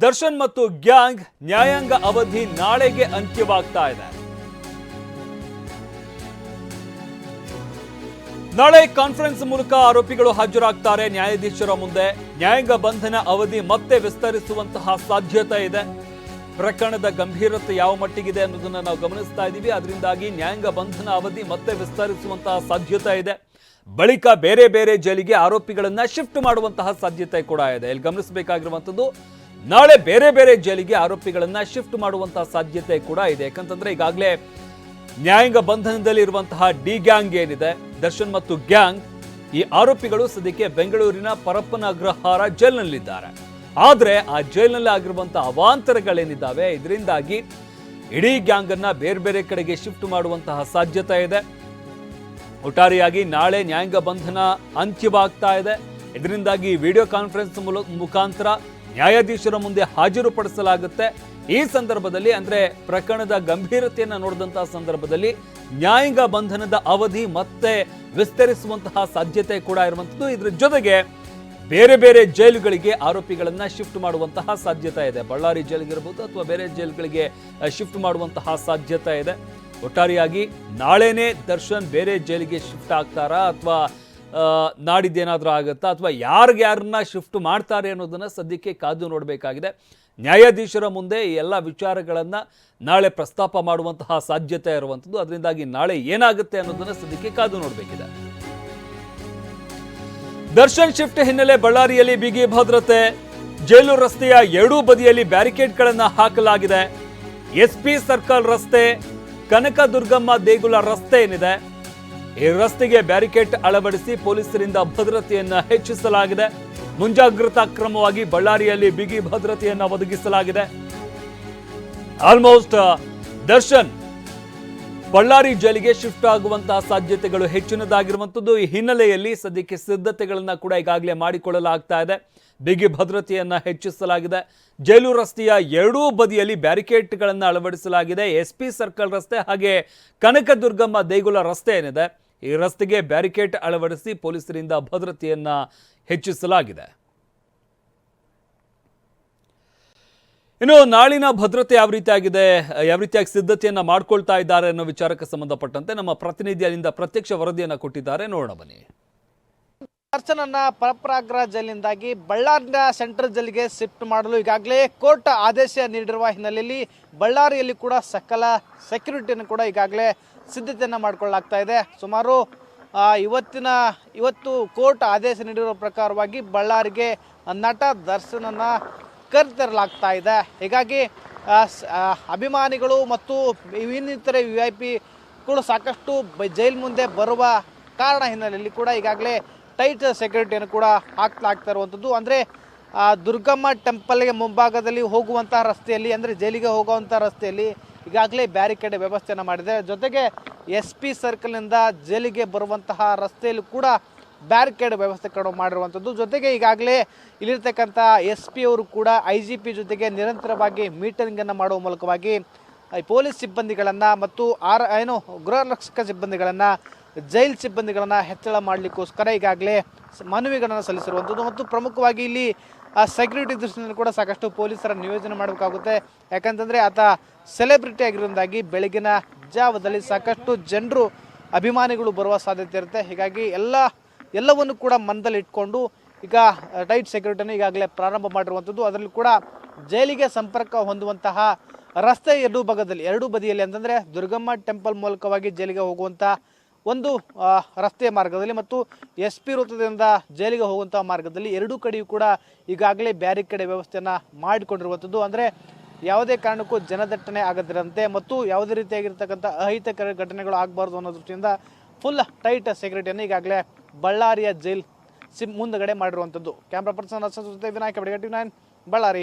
ದರ್ಶನ್ ಮತ್ತು ಗ್ಯಾಂಗ್ ನ್ಯಾಯಾಂಗ ಅವಧಿ ನಾಳೆಗೆ ಅಂತ್ಯವಾಗ್ತಾ ಇದೆ. ನಾಳೆ ಕಾನ್ಫರೆನ್ಸ್ ಮೂಲಕ ಆರೋಪಿಗಳು ಹಾಜರಾಗ್ತಾರೆ. ನ್ಯಾಯಾಧೀಶರ ಮುಂದೆ ನ್ಯಾಯಾಂಗ ಬಂಧನ ಅವಧಿ ಮತ್ತೆ ವಿಸ್ತರಿಸುವಂತಹ ಸಾಧ್ಯತೆ ಇದೆ. ಪ್ರಕರಣದ ಗಂಭೀರತೆ ಯಾವ ಮಟ್ಟಿಗಿದೆ ಅನ್ನೋದನ್ನ ನಾವು ಗಮನಿಸ್ತಾ ಇದ್ದೀವಿ. ಅದರಿಂದಾಗಿ ನ್ಯಾಯಾಂಗ ಬಂಧನ ಅವಧಿ ಮತ್ತೆ ವಿಸ್ತರಿಸುವಂತಹ ಸಾಧ್ಯತೆ ಇದೆ. ಬಳಿಕ ಬೇರೆ ಬೇರೆ ಜೈಲಿಗೆ ಆರೋಪಿಗಳನ್ನ ಶಿಫ್ಟ್ ಮಾಡುವಂತಹ ಸಾಧ್ಯತೆ ಕೂಡ ಇದೆ. ಇಲ್ಲಿ ಗಮನಿಸಬೇಕಾಗಿರುವಂಥದ್ದು ನಾಳೆ ಬೇರೆ ಬೇರೆ ಜೈಲಿಗೆ ಆರೋಪಿಗಳನ್ನ ಶಿಫ್ಟ್ ಮಾಡುವಂತಹ ಸಾಧ್ಯತೆ ಕೂಡ ಇದೆ. ಯಾಕಂತಂದ್ರೆ ಈಗಾಗಲೇ ನ್ಯಾಯಾಂಗ ಬಂಧನದಲ್ಲಿ ಇರುವಂತಹ ಡಿ ಗ್ಯಾಂಗ್ ಏನಿದೆ, ದರ್ಶನ್ ಮತ್ತು ಗ್ಯಾಂಗ್, ಈ ಆರೋಪಿಗಳು ಸದ್ಯಕ್ಕೆ ಬೆಂಗಳೂರಿನ ಪರಪ್ಪನ ಅಗ್ರಹಾರ ಜೈಲ್ನಲ್ಲಿದ್ದಾರೆ. ಆದರೆ ಆ ಜೈಲಿನಲ್ಲಿ ಆಗಿರುವಂತಹ ಅವಾಂತರಗಳೇನಿದ್ದಾವೆ, ಇದರಿಂದಾಗಿ ಇಡೀ ಗ್ಯಾಂಗ್ ಅನ್ನ ಬೇರೆ ಬೇರೆ ಕಡೆಗೆ ಶಿಫ್ಟ್ ಮಾಡುವಂತಹ ಸಾಧ್ಯತೆ ಇದೆ. ಒಟ್ಟಾರೆಯಾಗಿ ನಾಳೆ ನ್ಯಾಯಾಂಗ ಬಂಧನ ಅಂತ್ಯವಾಗ್ತಾ ಇದೆ. ಇದರಿಂದಾಗಿ ವಿಡಿಯೋ ಕಾನ್ಫರೆನ್ಸ್ ಮುಖಾಂತರ ನ್ಯಾಯಾಧೀಶರ ಮುಂದೆ ಹಾಜರುಪಡಿಸಲಾಗುತ್ತೆ. ಈ ಸಂದರ್ಭದಲ್ಲಿ ಅಂದ್ರೆ ಪ್ರಕರಣದ ಗಂಭೀರತೆಯನ್ನು ನೋಡಿದಂತಹ ಸಂದರ್ಭದಲ್ಲಿ ನ್ಯಾಯಾಂಗ ಬಂಧನದ ಅವಧಿ ಮತ್ತೆ ವಿಸ್ತರಿಸುವಂತಹ ಸಾಧ್ಯತೆ ಕೂಡ ಇರುವಂಥದ್ದು. ಇದ್ರ ಜೊತೆಗೆ ಬೇರೆ ಬೇರೆ ಜೈಲುಗಳಿಗೆ ಆರೋಪಿಗಳನ್ನು ಶಿಫ್ಟ್ ಮಾಡುವಂತಹ ಸಾಧ್ಯತೆ ಇದೆ. ಬಳ್ಳಾರಿ ಜೈಲಿಗಿರ್ಬೋದು ಅಥವಾ ಬೇರೆ ಜೈಲುಗಳಿಗೆ ಶಿಫ್ಟ್ ಮಾಡುವಂತಹ ಸಾಧ್ಯತೆ ಇದೆ. ಒಟ್ಟಾರೆಯಾಗಿ ನಾಳೆನೇ ದರ್ಶನ್ ಬೇರೆ ಜೈಲಿಗೆ ಶಿಫ್ಟ್ ಆಗ್ತಾರಾ ಅಥವಾ ನಾಡಿದ್ದೇನಾದ್ರೂ ಆಗುತ್ತಾ? ಅಥವಾ ಯಾರಿಗೆ ಯಾರನ್ನ ಶಿಫ್ಟ್ ಮಾಡ್ತಾರೆ ಅನ್ನೋದನ್ನು ಸದ್ಯಕ್ಕೆ ಕಾದು ನೋಡಬೇಕಾಗಿದೆ. ನ್ಯಾಯಾಧೀಶರ ಮುಂದೆ ಈ ಎಲ್ಲ ವಿಚಾರಗಳನ್ನ ನಾಳೆ ಪ್ರಸ್ತಾಪ ಮಾಡುವಂತಹ ಸಾಧ್ಯತೆ ಇರುವಂಥದ್ದು. ಅದರಿಂದಾಗಿ ನಾಳೆ ಏನಾಗುತ್ತೆ ಅನ್ನೋದನ್ನ ಸದ್ಯಕ್ಕೆ ಕಾದು ನೋಡಬೇಕಿದೆ. ದರ್ಶನ್ ಶಿಫ್ಟ್ ಹಿನ್ನೆಲೆ ಬಳ್ಳಾರಿಯಲ್ಲಿ ಬಿಗಿ ಭದ್ರತೆ. ಜೈಲು ರಸ್ತೆಯ ಎರಡೂ ಬದಿಯಲ್ಲಿ ಬ್ಯಾರಿಕೇಡ್ಗಳನ್ನು ಹಾಕಲಾಗಿದೆ. ಎಸ್ಪಿ ಸರ್ಕಲ್ ರಸ್ತೆ ಕನಕ ದುರ್ಗಮ್ಮ ದೇಗುಲ ರಸ್ತೆ ಏನಿದೆ? ಈ ರಸ್ತೆಗೆ ಬ್ಯಾರಿಕೇಡ್ ಅಳವಡಿಸಿ ಪೊಲೀಸರಿಂದ ಭದ್ರತೆಯನ್ನು ಹೆಚ್ಚಿಸಲಾಗಿದೆ. ಮುಂಜಾಗ್ರತಾ ಕ್ರಮವಾಗಿ ಬಳ್ಳಾರಿಯಲ್ಲಿ ಬಿಗಿ ಭದ್ರತೆಯನ್ನು ಒದಗಿಸಲಾಗಿದೆ. ಆಲ್ಮೋಸ್ಟ್ ದರ್ಶನ್, ಬಳ್ಳಾರಿ ಜೈಲಿಗೆ ಶಿಫ್ಟ್ ಆಗುವಂತಹ ಸಾಧ್ಯತೆಗಳು ಹೆಚ್ಚಿನದಾಗಿರುವಂಥದ್ದು ಈ ಹಿನ್ನೆಲೆಯಲ್ಲಿ ಸದ್ಯಕ್ಕೆ ಸಿದ್ಧತೆಗಳನ್ನು ಕೂಡ ಈಗಾಗಲೇ ಮಾಡಿಕೊಳ್ಳಲಾಗ್ತಾ ಇದೆ. ಬಿಗಿ ಭದ್ರತೆಯನ್ನು ಹೆಚ್ಚಿಸಲಾಗಿದೆ. ಜೈಲು ರಸ್ತೆಯ ಎರಡೂ ಬದಿಯಲ್ಲಿ ಬ್ಯಾರಿಕೇಡ್ಗಳನ್ನು ಅಳವಡಿಸಲಾಗಿದೆ. ಎಸ್ ಪಿ ಸರ್ಕಲ್ ರಸ್ತೆ ಹಾಗೆ ಕನಕದುರ್ಗಮ್ಮ ದೇಗುಲ ರಸ್ತೆ ಏನಿದೆ? ಈ ರಸ್ತೆಗೆ ಬ್ಯಾರಿಕೇಡ್ ಅಳವಡಿಸಿ ಪೊಲೀಸರಿಂದ ಭದ್ರತೆಯನ್ನ ಹೆಚ್ಚಿಸಲಾಗಿದೆ. ಇನ್ನು ನಾಳಿನ ಭದ್ರತೆ ಯಾವ ರೀತಿಯಾಗಿದೆ ಯಾವ ರೀತಿಯಾಗಿ ಸಿದ್ಧತೆಯನ್ನ ಮಾಡ್ಕೊಳ್ತಾ ಇದ್ದಾರೆ ಅನ್ನೋ ವಿಚಾರಕ್ಕೆ ಸಂಬಂಧಪಟ್ಟಂತೆ ನಮ್ಮ ಪ್ರತಿನಿಧಿ ಅಲ್ಲಿಂದ ಪ್ರತ್ಯಕ್ಷ ವರದಿಯನ್ನು ಕೊಟ್ಟಿದ್ದಾರೆ. ನೋಡೋಣ ಬನ್ನಿ. ದರ್ಶನನ್ನ ಪರಪರಾಗ್ರ ಜೈಲಿನಿಂದಾಗಿ ಬಳ್ಳಾರಿನ ಸೆಂಟ್ರಲ್ ಜೈಲಿಗೆ ಶಿಫ್ಟ್ ಮಾಡಲು ಈಗಾಗಲೇ ಕೋರ್ಟ್ ಆದೇಶ ನೀಡಿರುವ ಹಿನ್ನೆಲೆಯಲ್ಲಿ ಬಳ್ಳಾರಿಯಲ್ಲಿ ಕೂಡ ಸಕಲ ಸೆಕ್ಯೂರಿಟಿಯನ್ನು ಕೂಡ ಈಗಾಗಲೇ ಸಿದ್ಧತೆಯನ್ನು ಮಾಡಿಕೊಳ್ಳಲಾಗ್ತಾ ಇದೆ. ಸುಮಾರು ಇವತ್ತಿನ, ಇವತ್ತು ಕೋರ್ಟ್ ಆದೇಶ ನೀಡಿರುವ ಪ್ರಕಾರವಾಗಿ ಬಳ್ಳಾರಿಗೆ ನಟ ದರ್ಶನನ್ನು ಕರೆತರಲಾಗ್ತಾ ಇದೆ. ಹೀಗಾಗಿ ಅಭಿಮಾನಿಗಳು ಮತ್ತು ಇನ್ನಿತರೆ ವಿ ಐ ಪಿಗಳು ಸಾಕಷ್ಟು ಜೈಲ್ ಮುಂದೆ ಬರುವ ಕಾರಣ ಹಿನ್ನೆಲೆಯಲ್ಲಿ ಕೂಡ ಈಗಾಗಲೇ ಟೈಟ್ ಸೆಕ್ಯೂರಿಟಿಯನ್ನು ಕೂಡ ಹಾಕ್ಲಾಗ್ತಾ ಇರುವಂಥದ್ದು. ಅಂದರೆ ದುರ್ಗಮ್ಮ ಟೆಂಪಲ್ಗೆ ಮುಂಭಾಗದಲ್ಲಿ ಹೋಗುವಂತಹ ರಸ್ತೆಯಲ್ಲಿ, ಅಂದರೆ ಜೈಲಿಗೆ ಹೋಗುವಂಥ ರಸ್ತೆಯಲ್ಲಿ ಈಗಾಗಲೇ ಬ್ಯಾರಿಕೇಡ್ ವ್ಯವಸ್ಥೆಯನ್ನು ಮಾಡಿದೆ ಜೊತೆಗೆ ಎಸ್ ಪಿ ಸರ್ಕಲ್ನಿಂದ ಜೈಲಿಗೆ ಬರುವಂತಹ ರಸ್ತೆಯಲ್ಲಿ ಕೂಡ ಬ್ಯಾರಿಕೇಡ್ ವ್ಯವಸ್ಥೆ ಕಡೆ ಮಾಡಿರುವಂಥದ್ದು. ಜೊತೆಗೆ ಈಗಾಗಲೇ ಇಲ್ಲಿರ್ತಕ್ಕಂಥ ಎಸ್ ಪಿ ಅವರು ಕೂಡ ಐ ಜಿ ಪಿ ಜೊತೆಗೆ ನಿರಂತರವಾಗಿ ಮೀಟಿಂಗನ್ನು ಮಾಡುವ ಮೂಲಕವಾಗಿ ಪೊಲೀಸ್ ಸಿಬ್ಬಂದಿಗಳನ್ನು ಮತ್ತು ಆರ್, ಏನು ಗೃಹರಕ್ಷಕ ಸಿಬ್ಬಂದಿಗಳನ್ನು ಜೈಲ್ ಸಿಬ್ಬಂದಿಗಳನ್ನು ಹೆಚ್ಚಳ ಮಾಡಲಿಕ್ಕೋಸ್ಕರ ಈಗಾಗಲೇ ಮನವಿಗಳನ್ನು ಸಲ್ಲಿಸಿರುವಂಥದ್ದು ಮತ್ತು ಪ್ರಮುಖವಾಗಿ ಇಲ್ಲಿ ಸೆಕ್ಯೂರಿಟಿ ದೃಷ್ಟಿಯಿಂದ ಕೂಡ ಸಾಕಷ್ಟು ಪೊಲೀಸರ ನಿಯೋಜನೆ ಮಾಡಬೇಕಾಗುತ್ತೆ. ಯಾಕಂತಂದರೆ ಆತ ಸೆಲೆಬ್ರಿಟಿ ಆಗಿರೋದಾಗಿ ಬೆಳಗಿನ ಜಾವದಲ್ಲಿ ಸಾಕಷ್ಟು ಜನರು ಅಭಿಮಾನಿಗಳು ಬರುವ ಸಾಧ್ಯತೆ ಇರುತ್ತೆ. ಹೀಗಾಗಿ ಎಲ್ಲ, ಎಲ್ಲವನ್ನು ಕೂಡ ಮನದಲ್ಲಿ ಇಟ್ಕೊಂಡು ಈಗ ಟೈಟ್ ಸೆಕ್ಯೂರಿಟಿಯನ್ನು ಈಗಾಗಲೇ ಪ್ರಾರಂಭ ಮಾಡಿರುವಂಥದ್ದು. ಅದರಲ್ಲಿ ಕೂಡ ಜೈಲಿಗೆ ಸಂಪರ್ಕ ಹೊಂದುವಂತಹ ರಸ್ತೆ ಎರಡೂ ಭಾಗದಲ್ಲಿ, ಎರಡೂ ಬದಿಯಲ್ಲಿ ಅಂತಂದರೆ ದುರ್ಗಮ್ಮ ಟೆಂಪಲ್ ಮೂಲಕವಾಗಿ ಜೈಲಿಗೆ ಹೋಗುವಂಥ ಒಂದು ರಸ್ತೆ ಮಾರ್ಗದಲ್ಲಿ ಮತ್ತು ಎಸ್ ಪಿ ವೃತ್ತದಿಂದ ಜೈಲಿಗೆ ಹೋಗುವಂಥ ಮಾರ್ಗದಲ್ಲಿ ಎರಡೂ ಕಡೆಯೂ ಕೂಡ ಈಗಾಗಲೇ ಬ್ಯಾರಿಕೇಡ್ ವ್ಯವಸ್ಥೆಯನ್ನು ಮಾಡಿಕೊಂಡಿರುವಂಥದ್ದು. ಅಂದರೆ ಯಾವುದೇ ಕಾರಣಕ್ಕೂ ಜನದಟ್ಟಣೆ ಆಗದಿರಂತೆ ಮತ್ತು ಯಾವುದೇ ರೀತಿಯಾಗಿರ್ತಕ್ಕಂಥ ಅಹಿತಕರ ಘಟನೆಗಳು ಆಗಬಾರ್ದು ಅನ್ನೋ ದೃಷ್ಟಿಯಿಂದ ಫುಲ್ ಟೈಟ್ ಸೆಕ್ಯೂರಿಟಿಯನ್ನು ಈಗಾಗಲೇ ಬಳ್ಳಾರಿಯ ಜೈಲ್ ಸಿಮ್ ಮುಂದಗಡೆ ಮಾಡಿರುವಂಥದ್ದು. ಕ್ಯಾಮ್ರಾ ಪರ್ಸನ್ ಅಸನ್ ಜೊತೆ ನೈನ್ ಬಳ್ಳಾರಿ.